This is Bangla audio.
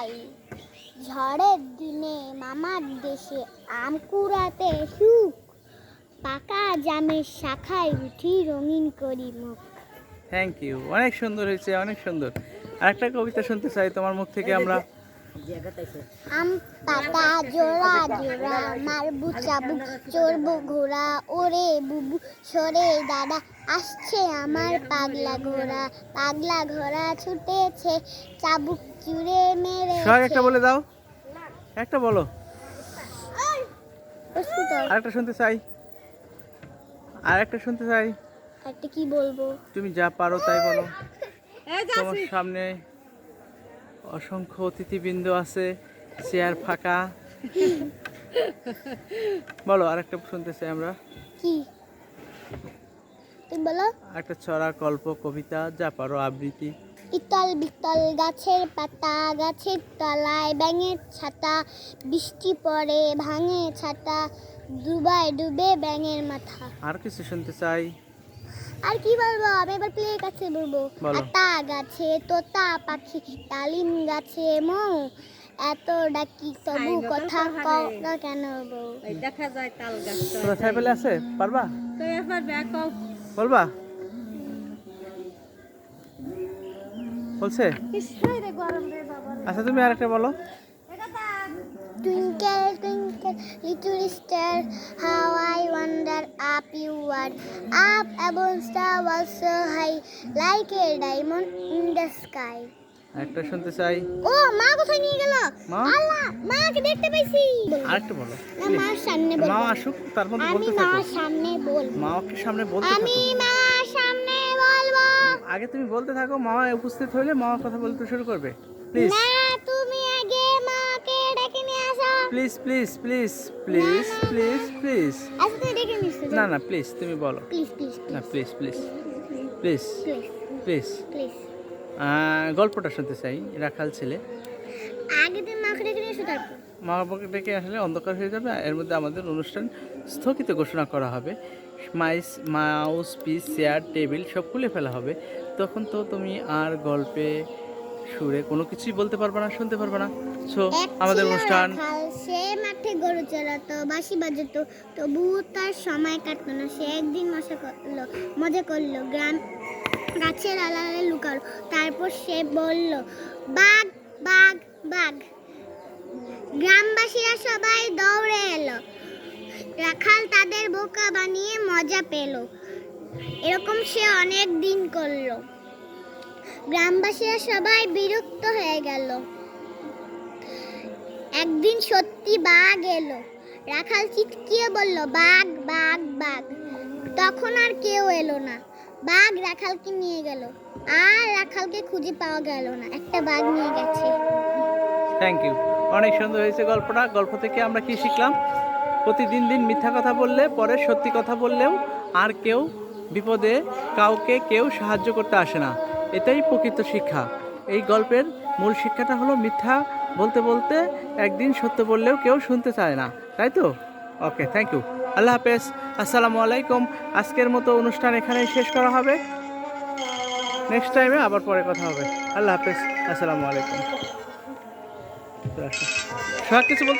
খাই ঝড়ের দিনে মামার দেশে আম কুড়াতে সুখ। পাকা জামের শাখায় উঠি রঙিন করি মুখ। থ্যাংক ইউ অনেক সুন্দর হয়েছে অনেক সুন্দর। আরেকটা কবিতা শুনতে চাই তোমার মুখ থেকে আমরা। আম পাতা জোড়া জোড়া মারবু চাবুক চড়বু ঘোড়া ওরে বুবু সরে দাদা আসছে আমার পাগলা ঘোড়া। পাগলা ঘোড়া ছুটেছে চাবুক চুড়ে মেরে একটা বলে দাও। একটা বলো। আরেকটা শুনতে চাই। আর একটা শুনতে চাই। একটা কি বলব? তুমি যা পারো তাই বলো। তোমার সামনে অসংখ্য অতিথিবৃন্দ আছে চেয়ার ফাঁকা। বলো আরেকটা শুনতে চাই আমরা। কি? তুমি বলো। একটা ছড়া গল্প কবিতা যা পারো আবৃত্তি। ইতল বিতল গাছের পাতা গাছের তলায় ব্যাঙের ছাতা বৃষ্টি পড়ে ভাঙে ছাতা ডুবায় ডুবে ব্যাঙের মাথা। আর কিছু শুনতে চাই। আর কি বলব আমি এবার প্লে কাছে বলব বলো। আতা গাছে তোতা পাখি ডালিম গাছে মৌ। এত ডাকি তবু কথা কও না কেন বউ দেখা যায় তাল গাছ তোরা সাইকেলে আছে? পারবা? তো এবার ব্যাক বলবা? বলছে? আচ্ছা তুমি আরেকটা বলো। Twinkle, twinkle, little star, how I wonder up above star was so high, like a diamond in the sky. আরেকটা শুনতে চাই। ও মা কোথায় নিয়ে গেল? মা? আল্লাহ মাকে দেখতে পাইছি। আরেকটা বলো। না মার সামনে মা বলব। আসুক তার মধ্যে আমি বলতে থাকো মার সামনে বলব। মা ওকে সামনে বলতে আমি মার সামনে বলব। আগে তুমি বলতে থাকো মা উপস্থিত হইলে মা কথা বলতে শুরু করবে। প্লিজ না তুমি আগে মাকে ডেকে নিয়ে আসো। Please please please please please please. আচ্ছা না না প্লিজ তুমি বলো। না প্লিজ। প্লিজ প্লিজ প্লিজ গল্পটা শুনতে চাই রাখাল ছেলে। আগে তুমি মাকে ডেকে নিয়ে মা বাবাকে ডেকে আসলে অন্ধকার হয়ে যাবে এর মধ্যে আমাদের অনুষ্ঠান স্থগিত ঘোষণা করা হবে। Mice mouse piece chair table সব খুলে ফেলা হবে। তখন তো তুমি আর গল্পে সুরে কোনো কিছুই বলতে পারবে না শুনতে পারবে না। সো আমাদের অনুষ্ঠান। সে মাঠে গরু চড়াতো বাঁশি বাজাতো তবুও তার সময় কাটতো না। সে একদিন মজা করল মজা করল গ্রাম গাছের আড়ালে লুকালো। তারপর সে বলল বাঘ বাঘ বাঘ। গ্রামবাসীরা সবাই দৌড়ে এলো। রাখাল তাদের বোকা বানিয়ে মজা পেল। এরকম সে অনেক দিন করল। গ্রামবাসীরা সবাই বিরক্ত হয়ে গেল। একদিন সত্যি বাঘ এলো। রাখাল চিৎকিয়ে বলল, বাঘ বাঘ বাঘ। তখন আর কেউ এলো না। বাঘ রাখালকে নিয়ে গেল। আর রাখালকে খুঁজে পাওয়া গেল না। একটা বাঘ নিয়ে গেছে। থ্যাংক ইউ অনেক সুন্দর হয়েছে গল্পটা। গল্প থেকে আমরা কি শিখলাম? প্রতিদিন দিন মিথ্যা কথা বললে, পরে সত্যি কথা বললেও আর কেউ বিপদে কাউকে কেউ সাহায্য করতে আসে না। এটাই প্রকৃত শিক্ষা। এই গল্পের মূল শিক্ষাটা হলো মিথ্যা বলতে বলতে একদিন সত্য বললেও কেউ শুনতে চায় না, তাই তো? ওকে থ্যাংক ইউ আল্লাহ হাফেজ। আসসালামু আলাইকুম। আজকের মতো অনুষ্ঠান এখানেই শেষ করা হবে। নেক্সট টাইমে আবার পরে কথা হবে। আল্লাহ হাফেজ। আসসালামু আলাইকুম। সব কিছু